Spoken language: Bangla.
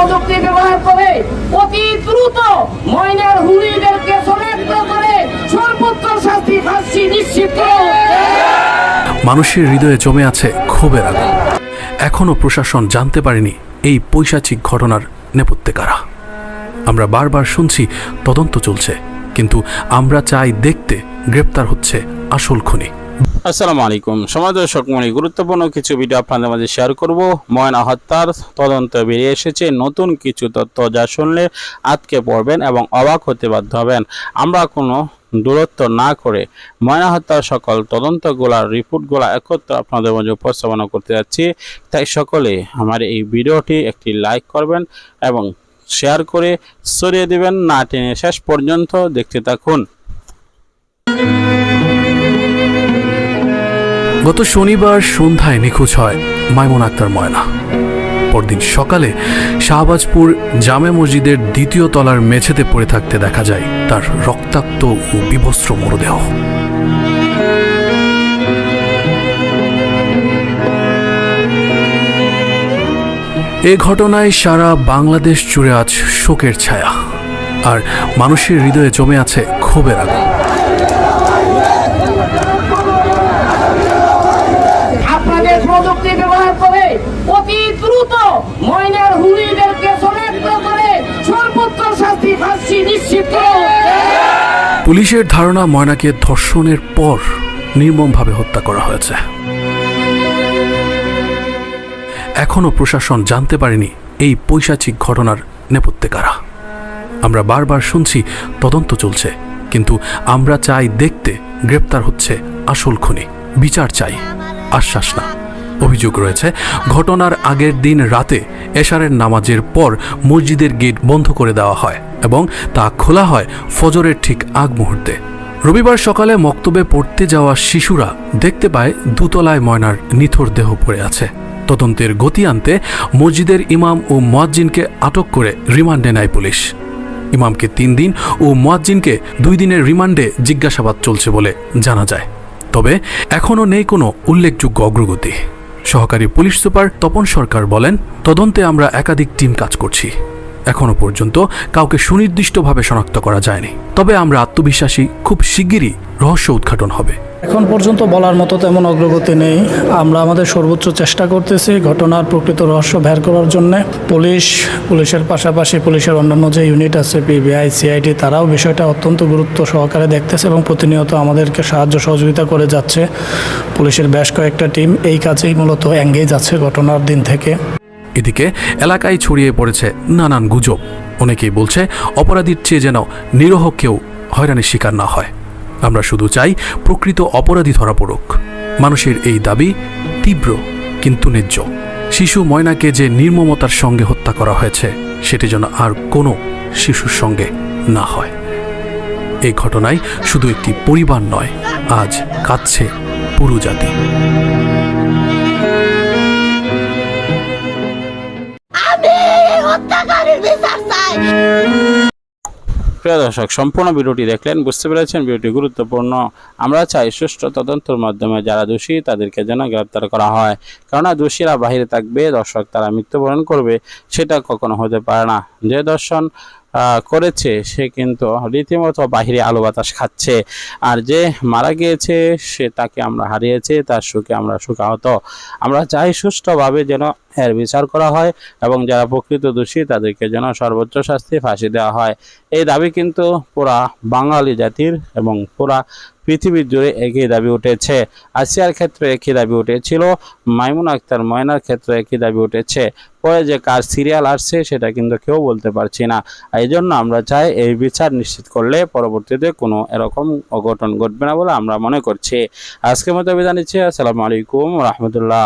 প্রযুক্তি ব্যবহার করে, অতি দ্রুত ময়নার হুলিদেরকে শনাক্ত করে সর্বোচ্চ শাস্তি ফাঁসি নিশ্চিত মানুষের হৃদয়ে জমে আছে ক্ষোভের আগুন এখনও প্রশাসন জানতে পারেনি এই পৈশাচিক ঘটনার নেপথ্যে কারা। আমরা বারবার শুনছি, তদন্ত চলছে, কিন্তু আমরা চাই দেখতে গ্রেপ্তার হচ্ছে আসল খুনি। আসসালামু আলাইকুম। সমাজ দর্শক গুরুত্বপূর্ণ কিছু ভিডিও আপনাদের মাঝে শেয়ার করব। ময়না হত্যার তদন্ত বেরিয়ে এসেছে। নতুন কিছু তথ্য যা শুনলে আটকে পড়বেন এবং অবাক হতে বাধ্য হবেন। আমরা কোনো দূরত্ব না করে ময়না হত্যার সকল তদন্তগুলার রিপোর্টগুলো একত্র আপনাদের মাঝে উপস্থাপনা করতে যাচ্ছি। তাই সকলে আমার এই ভিডিওটি একটি লাইক করবেন এবং শেয়ার করে সরিয়ে দিবেন। না টেনে শেষ পর্যন্ত দেখতে থাকুন। গত শনিবার সন্ধ্যায় নিখোঁজ হয় মাইমুন আক্তার ময়না। পরদিন সকালে শাহবাজপুর জামে মসজিদের দ্বিতীয় তলার মেঝেতে পড়ে থাকতে দেখা যায় তার রক্তাক্ত ও বিভস্ত্র মরদেহ। এ ঘটনায় সারা বাংলাদেশ জুড়ে আজ শোকের ছায়া। আর মানুষের হৃদয়ে জমে আছে ক্ষোভের আগুন। পুলিশের ধারণা ময়নাকে ধর্ষণের পর নির্মমভাবে হত্যা করা হয়েছে। এখনও প্রশাসন জানতে পারেনি এই পৈশাচিক ঘটনার নেপথ্যে কারা। আমরা বারবার শুনছি, তদন্ত চলছে, কিন্তু আমরা চাই দেখতে গ্রেপ্তার হচ্ছে আসল খুনি। বিচার চাই, আশ্বাস না। অভিযোগ রয়েছে, ঘটনার আগের দিন রাতে এশারের নামাজের পর মসজিদের গেট বন্ধ করে দেওয়া হয়। এবং তা খোলা হয় ফজরের ঠিক আগ মুহূর্তে। রবিবার সকালে মক্তবে পড়তে যাওয়া শিশুরা দেখতে পায় দুতলায় ময়নার নিথর দেহ পড়ে আছে। তদন্তের গতি আনতে মসজিদের ইমাম ও মোয়াজ্জিনকে আটক করে রিমান্ডে নেয় পুলিশ। ইমামকে তিন দিন ও মোয়াজ্জিনকে দুই দিনের রিমান্ডে জিজ্ঞাসাবাদ চলছে বলে জানা যায়। তবে এখনও নেই কোনো উল্লেখযোগ্য অগ্রগতি। সহকারী পুলিশ সুপার তপন সরকার বলেন, তদন্তে আমরা একাধিক টিম কাজ করছি। এখনও পর্যন্ত কাউকে সুনির্দিষ্টভাবে শনাক্ত করা যায়নি। তবে আমরা আত্মবিশ্বাসী খুব শিগগিরই রহস্য উদ্ঘাটন হবে। এখন পর্যন্ত বলার মতো তেমন অগ্রগতি নেই। আমরা আমাদের সর্বোচ্চ চেষ্টা করতেছি ঘটনার প্রকৃত রহস্য বের করার জন্য। পুলিশ, পুলিশের পাশাপাশি পুলিশের অন্যান্য যে ইউনিট আছে পিবিআই সিআইডি তারাও বিষয়টা অত্যন্ত গুরুত্ব সহকারে দেখতেছে এবং প্রতিনিয়ত আমাদেরকে সাহায্য সহযোগিতা করে যাচ্ছে। পুলিশের বেশ কয়েকটা টিম এই কাজেই মূলত এঙ্গেজ আছে ঘটনার দিন থেকে। এদিকে এলাকায় ছড়িয়ে পড়েছে নানান গুজব। অনেকেই বলছে, অপরাধীর চেয়ে যেন নিরহ কেউ হয়রানির শিকার না হয়। আমরা শুধু চাই প্রকৃত অপরাধী ধরা পড়ুক। মানুষের এই দাবি তীব্র কিন্তু ন্যায্য। শিশু ময়নাকে যে নির্মমতার সঙ্গে হত্যা করা হয়েছে, সেটি যেন আর কোনো শিশুর সঙ্গে না হয়। এই ঘটনায় শুধু একটি পরিবার নয়, আজ কাঁদছে পুরো জাতি। প্রিয় দর্শক, সম্পূর্ণ ভিডিওটি দেখলেন বুঝতে পেরেছেন ভিডিওটি গুরুত্বপূর্ণ। আমরা চাই সুষ্ঠু তদন্তের মাধ্যমে যারা দোষী তাদেরকে যেন গ্রেপ্তার করা হয়। কেননা দোষীরা বাহিরে থাকবে, দর্শক তারা মৃত্যুবরণ করবে, সেটা কখনো হতে পারে না। যে দর্শন করেছে, সে কিন্তু রীতিমতো বাহিরে আলো বাতাস খাচ্ছে। আর যে মারা গিয়েছে, সে তাকে আমরা হারিয়েছে, তার সুখে আমরা সুখাহত। আমরা চাই সুষ্ঠুভাবে যেন এর বিচার করা হয় এবং যারা প্রকৃত দোষী, তাদেরকে যেন সর্বোচ্চ শাস্তি ফাঁসি দেওয়া হয়। এই দাবি কিন্তু পুরা বাঙালি জাতির এবং পুরা পৃথিবীর জুড়ে একই দাবি উঠেছে। আসিয়ার ক্ষেত্রে একই দাবি উঠেছিল, মাইমুন আক্তার ময়নার ক্ষেত্রে একই দাবি উঠেছে। পরে যে কার সিরিয়াল আসছে, সেটা কিন্তু কেউ বলতে পারছি না। এই জন্য আমরা চাই এই বিচার নিশ্চিত করলে পরবর্তীতে কোনো এরকম অঘটন ঘটবে না বলে আমরা মনে করছি। আজকের মতো বিদায় নিচ্ছি। আসসালামু আলাইকুম রহমতুল্লাহ।